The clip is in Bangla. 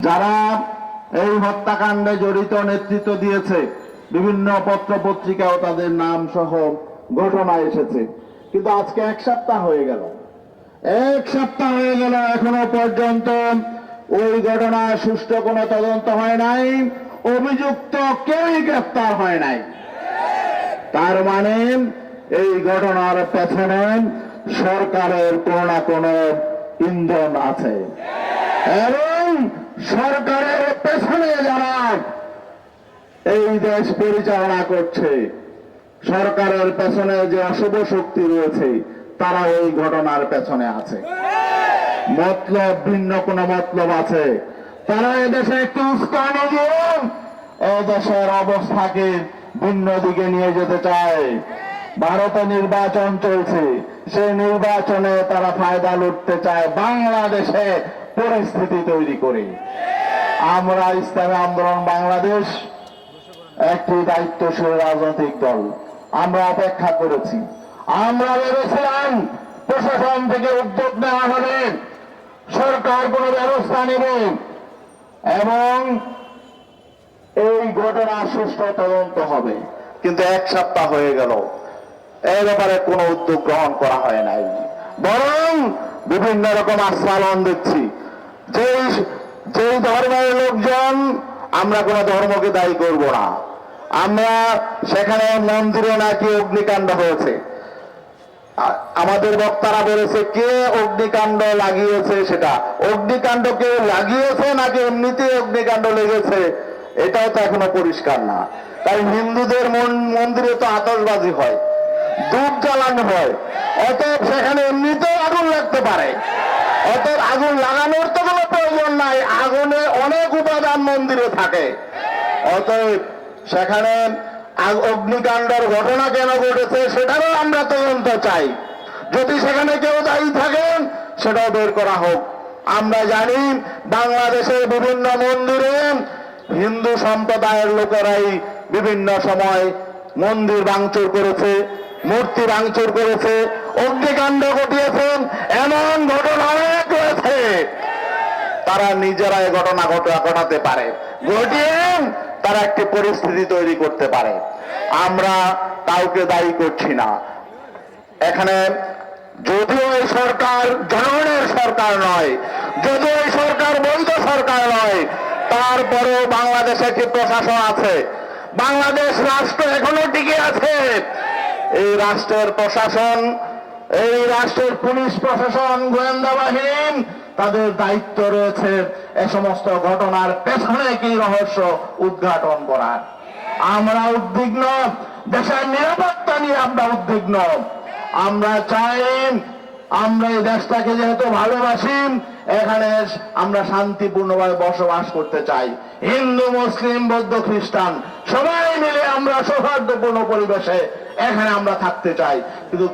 যারা এই হত্যাকাণ্ডে জড়িত নেতৃত্ব দিয়েছে, বিভিন্ন পত্র পত্রিকাও তাদের নাম সহ ঘটনা এসেছে। কিন্তু আজকে এক সপ্তাহ হয়ে গেল। এক সপ্তাহ হয়ে গেল এখনও পর্যন্ত ওই ঘটনার সুষ্ঠু কোনো তদন্ত হয় নাই, অভিযুক্ত কেউই গ্রেফতার হয় নাই। তার মানে এই ঘটনার পেছনে সরকারের কোনো না কোনো ইন্ধন আছে। এবং সরকারের পেছনে যারা এই দেশ পরিচালনা করছে, সরকারের পেছনে যে অশুভ শক্তি রয়েছে, তারা এই ঘটনার পেছনে আছে। মতলব ভিন্ন, কোন মতলব আছে। তারা এদেশে একটু এদেশের অবস্থাকে ভিন্ন দিকে নিয়ে যেতে চায়। ভারতে নির্বাচন চলছে। সেই নির্বাচনে তারা ফায়দা লুটতে চায় বাংলাদেশে। পরিস্থিতি তৈরি করে। আমরা ইসলামী আন্দোলন বাংলাদেশ একটি দায়িত্বশীল রাজনৈতিক দল। আমরা অপেক্ষা করেছি। আমরা ভেবেছিলাম প্রশাসন থেকে উদ্যোগ নেওয়া হবে। সরকার কোনো ব্যবস্থা নেবে। এবং এই ঘটনার সুষ্ঠু তদন্ত হবে। কিন্তু এক সপ্তাহ হয়ে গেল। এই ব্যাপারে কোনো উদ্যোগ গ্রহণ করা হয় নাই। বরং বিভিন্ন রকম আস্ফালন দেখছি। যেই যেই ধর্মের লোকজন, আমরা কোনো ধর্মকে দায়ী করব না। আমরা সেখানে মন্দিরে নাকি অগ্নিকাণ্ড হয়েছে। আমাদের বক্তারা বলেছে, কে অগ্নিকাণ্ড লাগিয়েছে সেটা? অগ্নিকাণ্ড কে লাগিয়েছে নাকি এমনিতে অগ্নিকাণ্ড লেগেছে? এটাও তো এখনও পরিষ্কার না। তাই হিন্দুদের মন- মন্দিরে তো আতশবাজি হয়, ধূপ জ্বালানো হয়। অতএব সেখানে এমনিতেও আগুন লাগতে পারে। অতএব আগুন লাগানোর তো কোনো প্রয়োজন নাই। আগুনে অনেক উপাদান মন্দিরে থাকে। অতএব সেখানে অগ্নিকাণ্ডের ঘটনা কেন ঘটেছে সেটারও আমরা তদন্ত চাই। যদি সেখানে কেউ দায়ী থাকেন, সেটাও বের করা হোক। আমরা জানি বাংলাদেশের বিভিন্ন মন্দিরে হিন্দু সম্প্রদায়ের লোকেরাই বিভিন্ন সময় মন্দির ভাঙচুর করেছে, মূর্তি ভাঙচুর করেছে, অগ্নিকাণ্ড ঘটিয়েছেন। এমন ঘটনা তারা নিজেরা এই ঘটনা ঘটাতে পারে। ঘটিয়ে তারা একটি পরিস্থিতি তৈরি করতে পারে। আমরা কাউকে দায়ী করছি না। এখানে যদিও এই সরকার জনগণের সরকার নয়, যদিও এই সরকার বৈধ সরকার নয়, তারপরেও বাংলাদেশে একটি প্রশাসন আছে। বাংলাদেশ রাষ্ট্র এখনও টিকে আছে। এই রাষ্ট্রের প্রশাসন, এই রাষ্ট্রের পুলিশ প্রশাসন, গোয়েন্দা বাহিনী তাদের দায়িত্ব রয়েছে এ সমস্ত ঘটনার পেছনে কি রহস্য উদ্ঘাটন করার। আমরা উদ্বিগ্ন, দেশের নিরাপত্তা নিয়ে আমরা উদ্বিগ্ন। আমরা চাই, আমরা এই দেশটাকে যেহেতু ভালোবাসি, এখানে আমরা শান্তিপূর্ণভাবে বসবাস করতে চাই। হিন্দু, মুসলিম, বৌদ্ধ, খ্রিস্টান, সবাই মিলে আমরা সৌহার্দ্যপূর্ণ পরিবেশে এখানে আমরা থাকতে চাই। কিন্তু